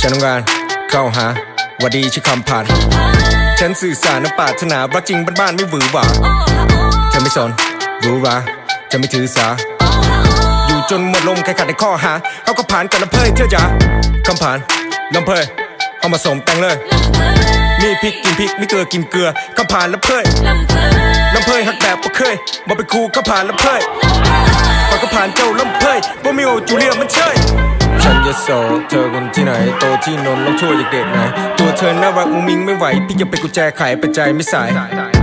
ฉันต้องการเข้าหาวัดดีชื่อคำผ่าน ฉันสื่อสารน้ำปรารถนารักจริงบ้านๆไม่หวือหวาเธอไม่สนรู้ราจะไม่ถือสา อยู่จนหมดลมใครขัดในข้อหาเอาก็ผ่านกันลำเพยเชื่อจ๋าคำผ่าน ลำเพยเอามาสมแต่งเลยนี่พริกกินพริกนี่เกลือกินเกลือคำผ่านลำเพยลำเพยหักแบบบ่เคยบ่เป็นครูคำผ่านลำเพยปากก็ผ่านเจ้าลำเพยบ่มีโอจูเลียมันเชยฉันจะโสดเธอคนที่ไหน โตที่นนท์ลองช่วยเด็กๆไหนอยตัวเธอน่ารักมุงมิงไม่ไหว พี่จะไปนกุญแจไขปัจจัยไม่สาย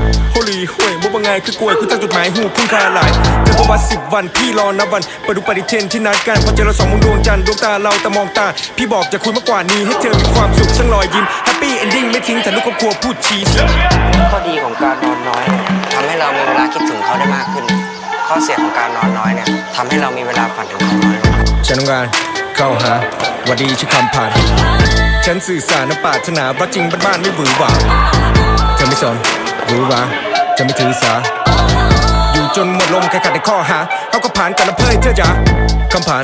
โฮลีห่วยมุกว่าไงคือกล้วยคุณตั้งจดหมายหูพุ่งคาหลายเธอบอกว่าสิบวันพี่รอนับวันไปดูปฏิเทนที่นัดกันพอเจอเราสองมุมดวงจันทร์ดวงตาเราแต่มองตา พี่บอกจะคุยมากกว่านี้ให้เธอมีความสุขสักรอยยิ้มแฮปปี้เอนดิ้งไม่ทิ้งแต่ลูกครอบครัวพูดชีสข้อดีของการนอนน้อยเนี่ยทำให้เรามีเวลาคิดถึงเขาได้มากขึ้น ข้อเสียของการนอนน้อยเนี่ยทำให้เรามีเวลาฝันถึงเขาน้อยลง ฉันต้องการเข้าหาวัดดีชื่อคำผ่านฉันสื่อสารน้ำปรารถนารักจริงบ้านๆไม่หวือหวาเธอไม่สนรู้รา จะไม่ถือสา อยู่จนหมดลมใครขัดในข้อหาเอาก็ผ่านกันลำเพยเชื่อจ๋าคำผ่าน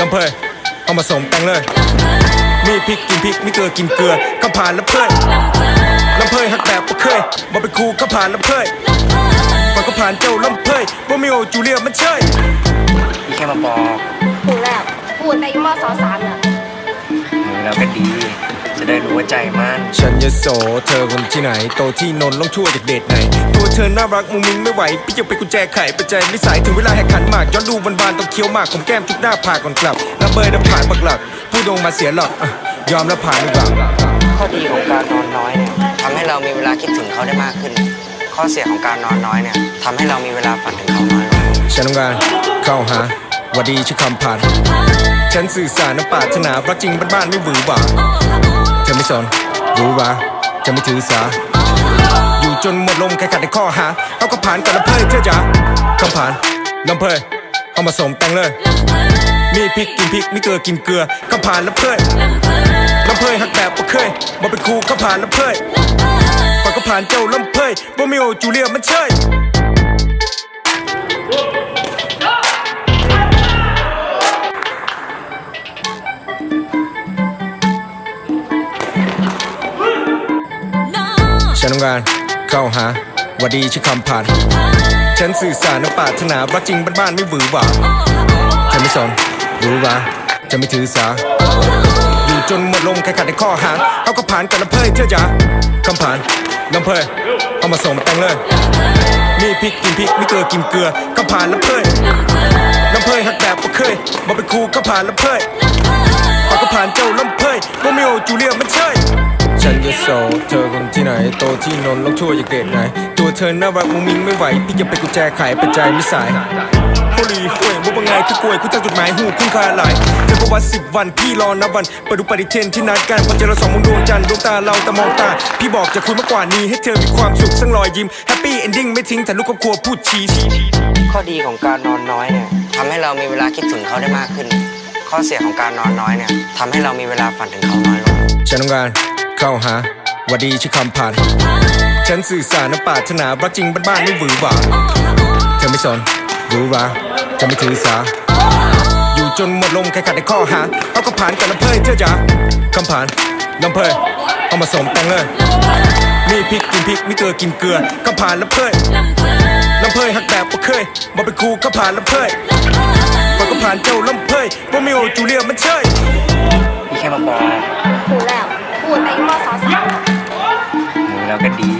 ลำเพยเอามาสมแต่งเลยนี่พริกกินพริกนี่เกลือกินเกลือคำผ่านลำเพยลำเพยหักแบบบ่เคยบ่เป็นครูคำผ่านลำเพยปากก็ผ่านเจ้าลำเพยว่ามีโอจูเลียมันเชยพี่แค่มาบอกพูดแล้วพูดในมอสอสามน่ะมือเราก็ดี จะได้รู้ว่าใจมันฉันยโสเธอคนที่ไหน โตที่นนท์ลองช่วยเด็กๆไหนอยตัวเธอน่ารักมุงมิงไม่ไหว พี่จะไปนกุญแจไขปัจจัยไม่สายถึงเวลาแหกขันหมาก ย้อนดูบานๆต้องเคี้ยวหมากผมแก้มจุกหน้าผากก่อนกลับระเบิดน้ำผ่านปักหลักผู้ดงมาเสียหลักอะยอมแล้วผ่านดีกว่าข้อดีของการนอนน้อยเนี่ยทำให้เรามีเวลาคิดถึงเขาได้มากขึ้น ข้อเสียของการนอนน้อยเนี่ยทำให้เรามีเวลาฝันถึงเขาน้อยลงฉันต้องการเข้าหาวัดดีชื่อคำผ่าน ฉันสื่อสารน้ำปาถนารักจริงบ้านๆไม่หวือหวาเธอไม่สนรู้ราจะไม่ถือสา อยู่จนหมดลมใครขัดในข้อหาเอาก็ผ่านกันลำเพยเชื่อจ๋าคำผ่านลำเพยเอามาสมแต่งเลยนี่พริกกินพริกนี่เกลือกินเกลือคำผ่านลำเพยลำเพยหักแบบบ่เคยบ่เป็นครูคำผ่านลำเพยปากก็ผ่านเจ้าลำเพยบ่มีโอจูเลียมันเชย ฉันต้องการเข้าหาวัดดีชื่อคำผ่าน ฉันสื่อสารน้ำปาถนารักจริงบ้านๆไม่หวือหวาเธอไม่สนรู้ราจะไม่ถือสา อยู่จนหมดลมใครขัดในข้อหาเอาก็ผ่านกันลำเพยเชื่อจ๋าคำผ่านลำเพยเอามาส่งมาแต่งเลยนี่พริกกินพริกนี่เกลือกินเกลือคำผ่านลำเพยลำเพยหักแบบบ่เคยบ่เป็นครูคำผ่านลำเพยปากก็ผ่านเจ้าลำเพยว่มีโอจูเลียมันเชย ฉันจะโสดเธอคนที่ไหน โตที่นนท์ลองช่วยเด็กๆไหนอยตัวเธอน่ารักมุงมิงไม่ไหวพี่จะไปนกุญแจไขปัจจัยไม่สายโฮลีห่วยมุกว่าไงคือกล้วยคุณตั้งจดหมายหูพุ่งคาหลายเธอบอกว่าสิบวันพี่รอนับวันไปดูปฏิเทนที่นัดกันพอเจอเราสองมุมดวงจันทร์ดวงตาเราแต่มองตา พี่บอกจะคุยมากกว่านี้ให้เธอมีความสุขสักรอยยิ้มแฮปปี้เอนดิ้งไม่ทิ้งแต่ลูกครอบครัวพูดชีสข้อดีของการนอนน้อยเนี่ยทำให้เรามีเวลาคิดถึงเขาได้มากขึ้น ข้อเสียของการนอนน้อยเนี่ยทำให้เรามีเวลาฝันถึงเขาน้อยลงฉันต้องการ เข้าหาวัดดีชื่อคำผ่าน ฉันสื่อสารน้ำปรารถนารักจริงบ้านๆไม่หวือหวาเธอไม่สนรู้ราจะไม่ถือสา อยู่จนหมดลมใครขัดในข้อหาเอาก็ผ่านกันลำเพยเชื่อจ๋าคำผ่านลำเพยเอามาสมแต่งเลยนี่พริกกินพริกนี่เกลือกินเกลือคำผ่านลำเพยลำเพยหักแบบบ่เคยบ่เป็นครูคำผ่านลำเพยปากก็ผ่านเจ้าลำเพยว่ามีโอจูเลียมันเชยพี่แค่มาบอกพูดแล้ว พูดในมอสอสามน่ะมือเราก็ดี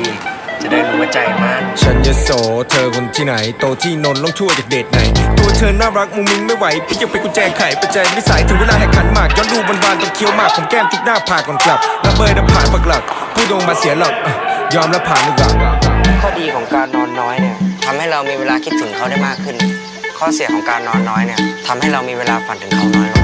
จะได้รู้ว่าใจมัน ฉันยโสเธอคนที่ไหน โตที่นนท์ลองช่วยเด็กๆไหนอยตัวเธอน่ารักมุงมิงไม่ไหว พี่จะไปนกุญแจไขปัจจัยไม่สายถึงเวลาแหกขันหมากย้อนดูบานๆต้องเคี้ยวหมากผมแก้มจุกหน้าผากก่อนกลับระเบิดน้ำผ่านปักหลักผู้ดงมาเสียหลักอะยอมแล้วผ่านดีกว่าข้อดีของการนอนน้อยเนี่ยทำให้เรามีเวลาคิดถึงเขาได้มากขึ้น ข้อเสียของการนอนน้อยเนี่ยทำให้เรามีเวลาฝันถึงเขาน้อยลง